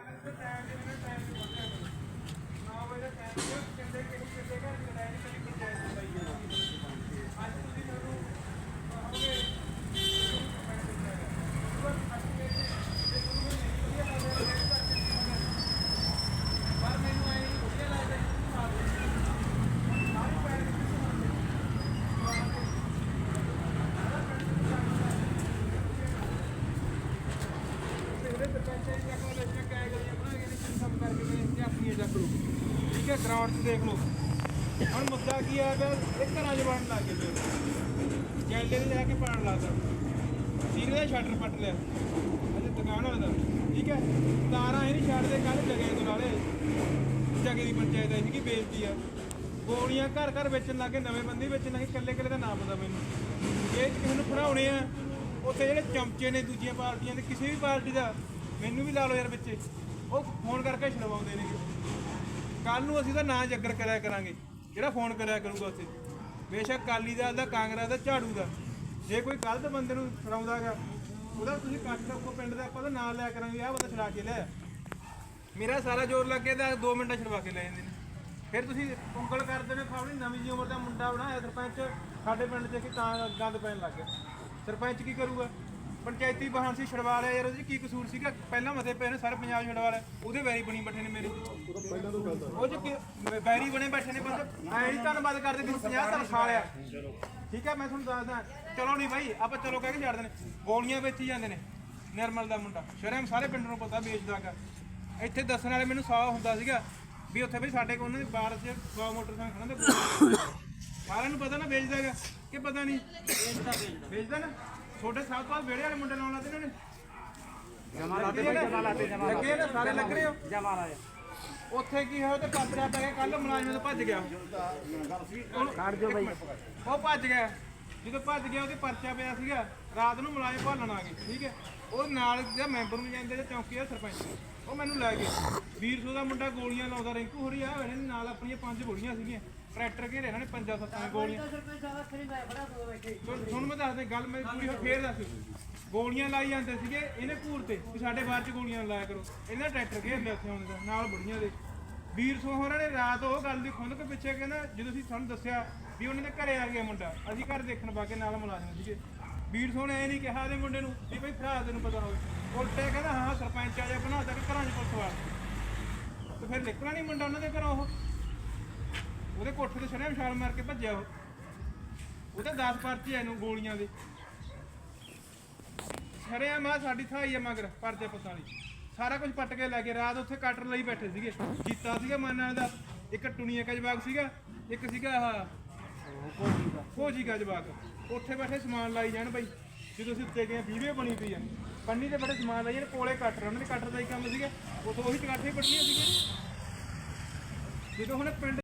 Time ਦੇ ਮੈਨੂੰ time ਦੇ ਬੋਲਿਆ ਨਾ ਵਜੇ ਟਾਈਮ ਦੇ ਕਿੰਨੇ ਕਿੰਨੇ ਘਰ ਚਲਾਇਆ ਨਹੀਂ ਕਦੀ ਠੀਕ ਹੈ ਗਰਾਊਂਡ 'ਚ ਦੇਖ ਲਓ। ਹੁਣ ਮੁੱਦਾ ਕੀ ਹੈ ਕਿ ਇਹ ਘਰਾਂ 'ਚ ਬਣਨ ਲੱਗ ਗਏ ਲੋਕ ਜੈਲੇ ਦੇ ਜਾ ਕੇ ਪਾਣ ਲੱਗਦਾ ਸੀਰੇ ਦਾ ਸ਼ਟਰ ਪੱਟ ਲਿਆ। ਅਜੇ ਦੁਕਾਨ ਵਾਲੇ ਠੀਕ ਹੈ? ਤਾਰਾਂ ਇਹ ਨਹੀਂ ਛੱਡਦੇ ਕੱਲ ਜਗੇ ਤੋਂ ਨਾਲੇ ਜਗੇ ਦੀ ਪੰਚਾਇਤ ਆਈ ਸੀ ਬੇਇੱਜ਼ਤੀ ਆ। ਗੋਲੀਆਂ ਘਰ ਘਰ ਵੇਚਣ ਲੱਗੇ ਨਵੇਂ ਬੰਦੇ ਹੀ ਵੇਚਣ ਲੱਗੇ ਇਕੱਲੇ ਇਕੱਲੇ ਦਾ ਨਾਮ ਪਤਾ ਮੈਨੂੰ। ਇਹ ਕਿਸੇ ਨੂੰ ਫੜਾਉਣੇ ਆ, ਉੱਥੇ ਜਿਹੜੇ ਚਮਚੇ ਨੇ ਦੂਜੀਆਂ ਪਾਰਟੀਆਂ ਦੇ, ਕਿਸੇ ਵੀ ਪਾਰਟੀ ਦਾ, ਮੈਨੂੰ ਵੀ ਲਾ ਲਓ ਯਾਰ ਵਿੱਚ। ਉਹ ਫੋਨ ਕਰਕੇ ਛਡਵਾਉਂਦੇ ਨੇ ਕੱਲ ਨੂੰ ਅਸੀਂ ਤਾਂ ਨਾਂ ਜੱਗਰ ਕਰਿਆ ਕਰਾਂਗੇ। ਜਿਹੜਾ ਫੋਨ ਕਰਿਆ ਕਰੂਗਾ ਉੱਥੇ। ਬੇਸ਼ੱਕ ਕਾਲੀ ਦਲ ਦਾ, ਕਾਂਗਰਸ ਦਾ, ਝਾੜੂ ਦਾ। ਜੇ ਕੋਈ ਗਲਤ ਬੰਦੇ ਨੂੰ ਛਡਾਉਂਦਾਗਾ ਉਹਦਾ ਤੁਸੀਂ ਕੱਟ ਰੱਖੋ ਪਿੰਡ ਦਾ, ਆਪਾਂ ਤਾਂ ਨਾਂ ਲਿਆ ਕਰਾਂਗੇ, ਆਹ ਬੰਦਾ ਛਡਾ ਕੇ ਲੈ ਮੇਰਾ ਸਾਰਾ ਜ਼ੋਰ ਲੱਗੇ ਤਾਂ 2 ਮਿੰਟਾਂ ਛਡਵਾ ਕੇ ਲੈ ਜਾਂਦੇ ਨੇ। ਫਿਰ ਤੁਸੀਂ ਉਂਗਲ ਕਰਦੇ ਨੇ ਫਾਵਣੀ ਨਵੀਂ ਜੀ ਉਮਰ ਦਾ ਮੁੰਡਾ ਬਣਾਇਆ ਸਰਪੰਚ। ਸਾਡੇ ਪਿੰਡ 'ਚ ਕਿ ਤਾਂ ਗੰਦ ਪੈਣ ਲੱਗ ਗਿਆ। ਸਰਪੰਚ ਕੀ ਕਰੂਗਾ? ਪੰਚਾਇਤੀ ਵਾਹਨ ਸੀ ਛਡਵਾ ਲਿਆ ਯਾਰ, ਉਹਦੇ 'ਚ ਕੀ ਕਸੂਰ ਸੀਗਾ? ਪਹਿਲਾਂ ਮਤੇ ਪਏ ਨੇ ਸਾਰੇ ਪੰਜਾਬ 'ਚ ਲਿਆ ਉਹਦੇ ਵੈਰੀ ਬਣੀ ਬੈਠੇ ਨੇ ਮੇਰੇ। ਉਹ ਚ ਕੀ- ਵੈਰੀ ਬਣੇ ਬੈਠੇ ਨੇ ਬੰਦੇ। ਐ ਨਹੀਂ ਧੰਨਵਾਦ ਕਰਦੇ ਤੁਸੀਂ 50 ਸਾਲ ਖਾ ਲਿਆ। ਠੀਕ ਹੈ, ਮੈਂ ਤੁਹਾਨੂੰ ਦੱਸਦਾ ਚਲੋ ਨਹੀਂ ਭਾਈ ਆਪਾਂ ਚਲੋ ਕਹਿ ਕੇ ਛੱਡ ਦਿੰਦੇ ਗੋਲੀਆਂ ਵੇਚੀ ਜਾਂਦੇ ਨੇ, ਨਿਰਮਲ ਦਾ ਮੁੰਡਾ। ਸ਼ਰਮ ਸਾਰੇ ਪਿੰਡ ਨੂੰ ਪਤਾ ਵੇਚਦਾਗਾ ਇੱਥੇ ਦੱਸਣ ਵਾਲੇ ਮੈਨੂੰ ਸਾਹ ਹੁੰਦਾ ਸੀਗਾ ਵੀ ਉੱਥੇ ਬਈ ਸਾਡੇ ਕੋਲ ਉਹਨਾਂ ਦੇ ਬਾਰ 'ਚ 100 ਮੋਟਰਸਾਈਕਲ ਖੜਾ ਤੇ ਸਾਰਿਆਂ ਨੂੰ ਪਤਾ ਨਾ ਵੇਚਦਾਗਾ ਕਿ ਪਤਾ ਨਹੀਂ। ਵੇਚਦਾ ਵੇਚਦਾ ਨਾ। ਛੋਟੇ ਸਾਹਿਬ ਤੋਂ ਵੇੜੇ ਵਾਲੇ ਮੁੰਡੇ ਲਾਉਣ ਲੱਗੇ ਨੇ ਜਮਾ ਲਾਤੇ ਜਮਾ ਲਾਤੇ ਜਮਾ ਲੱਗੇ ਨਾ ਸਾਰੇ ਲੱਗ ਰਹੇ ਹੋ? ਜਮਾ ਲਾਇਆ ਉੱਥੇ ਕੀ ਹੋਇਆ? ਤੇ ਪਰਚਾ ਪੈ ਗਿਆ ਕੱਲ ਮੁਲਾਜ਼ਮ ਤੋਂ ਭੱਜ ਗਿਆ। ਕੱਢ ਦਿਓ ਬਾਈ। ਉਹ ਭੱਜ ਗਿਆ। ਜਦੋਂ ਭੱਜ ਗਿਆ ਉਹਦੇ ਪਰਚਾ ਪਿਆ ਸੀਗਾ। ਰਾਤ ਨੂੰ ਮੁਲਾਜ਼ਮ ਭਾਲਣ ਆ ਗਏ, ਠੀਕ ਹੈ? ਉਹ ਨਾਲ ਜਿਹੜਾ ਮੈਂਬਰ ਨੂੰ ਜਾਂਦੇ ਜਾਂ ਚੌਂਕੀ ਦਾ ਸਰਪੰਚ, ਉਹ ਮੈਨੂੰ ਲੈ ਗਏ। ਵੀਰਸੋ ਦਾ ਮੁੰਡਾ ਗੋਲੀਆਂ ਲਾਉਂਦਾ, ਰਿੰਕੂ ਹੋਰੀ ਆ, ਇਹਨੇ ਨਾਲ ਆਪਣੀਆਂ ਪੰਜ ਗੋਲੀਆਂ ਸੀਗੀਆਂ। ਟਰੈਕਟਰ ਘੇਰੇ, ਇਹਨਾਂ ਨੇ ਪੰਜਾਂ ਸੱਤਾਂ ਗੋਲੀਆਂ। ਸੁਣ ਮੈਂ ਦੱਸਦੇ, ਗੱਲ ਮੇਰੀ ਪੂਰੀ ਹੋ ਫੇਰ ਦੱਸ ਗੋਲੀਆਂ ਲਾਈ ਜਾਂਦੇ ਸੀਗੇ, ਇਹਨੇ ਘੂਰ ਤੇ, ਵੀ ਸਾਡੇ ਬਾਹਰ ਚ ਗੋਲੀਆਂ ਲਾਇਆ ਕਰੋ। ਇਹਨਾਂ ਟਰੈਕਟਰ ਘੇਰ ਲਿਆ ਉੱਥੇ ਆਉਂਦੇ ਦਾ, ਨਾਲ ਬੁੜੀਆਂ ਦੇ। ਵੀਰ ਸੋ ਹੋਰਾਂ ਨੇ ਰਾਤ ਉਹ ਗੱਲ ਦੀ ਖੁੰਦ ਕੇ ਪਿੱਛੇ ਕਹਿੰਦਾ, ਜਦੋਂ ਅਸੀਂ ਸਾਨੂੰ ਦੱਸਿਆ ਵੀ ਉਹਨਾਂ ਦੇ ਘਰੇ ਆ ਗਿਆ ਮੁੰਡਾ, ਅਸੀਂ ਘਰ ਦੇਖਣ ਪਾ ਕੇ ਨਾਲ ਮੁਲਾਜ਼ਮ ਸੀਗੇ। ਵੀਰ ਸੋ ਨੇ ਨਹੀਂ ਕਿਹਾ ਦੇ ਮੁੰਡੇ ਨੂੰ ਵੀ ਭਈ ਭਰਾ ਤੈਨੂੰ ਪਤਾ ਹੋਵੇ। ਉਲਟੇ ਕਹਿੰਦਾ, ਹਾਂ, ਸਰਪੰਚ ਆ ਜਾ, ਬਣਾ ਤਾ ਕਿ ਘਰਾਂ 'ਚ ਪੁਲਿਸ ਤੇ ਫਿਰ ਨਿਕਲਣਾ ਨਹੀਂ ਮੁੰਡਾ ਉਹਨਾਂ ਦੇ ਘਰੋਂ ਉਹ। ਉਹਦੇ ਕੋਠੇ ਤੇ ਸ਼ਰਮ ਛਾਲ ਮਾਰ ਕੇ ਭੱਜਿਆ ਉਹ। ਉਹਦੇ 10 ਪਰਚੇ ਐ ਨੂੰ ਗੋਲੀਆਂ ਦੇ। ਸ਼ਰਿਆ ਮਾ ਸਾਡੀ ਥਾਈ ਆ ਮਗਰ, ਪਰਚੇ ਪੁੱਤਾਂ ਲਈ ਸਾਰਾ ਕੁਝ ਪੱਟ ਕੇ ਲੈ ਕੇ ਰਾਤ ਉੱਥੇ ਕਟਰ ਲਈ ਬੈਠੇ ਸੀਗੇ। ਜੀਤਾ ਸੀਗਾ ਮਾਨਾਂ ਦਾ, ਇੱਕ ਟੁਣੀਆ ਕਾ ਜਵਾਕ ਸੀਗਾ, ਇੱਕ ਸੀਗਾ ਆਹ ਫੌਜੀ ਕਾ ਜਵਾਕ। ਉੱਥੇ ਬੈਠੇ ਸਮਾਨ ਲਾਈ ਜਾਣ ਬਈ। ਜਦੋਂ ਅਸੀਂ ਉੱਤੇ ਗਏ, ਵੀਡੀਓ ਬਣੀ ਪਈ ਆ। ਪੰਨੀ ਦੇ ਬੜੇ ਸਮਾਨ ਲਾਈ ਜਾਣ, ਕੋਲੇ ਕੱਟਰ ਉਹਨਾਂ ਦੇ ਕੱਟਰ ਦਾ ਹੀ ਕੰਮ ਸੀਗਾ। ਉੱਥੋਂ ਉਹੀ ਚਕਾਠੇ ਪੱਟੀਆਂ ਸੀਗੇ। ਜਦੋਂ ਹੁਣ ਪਿੰਡ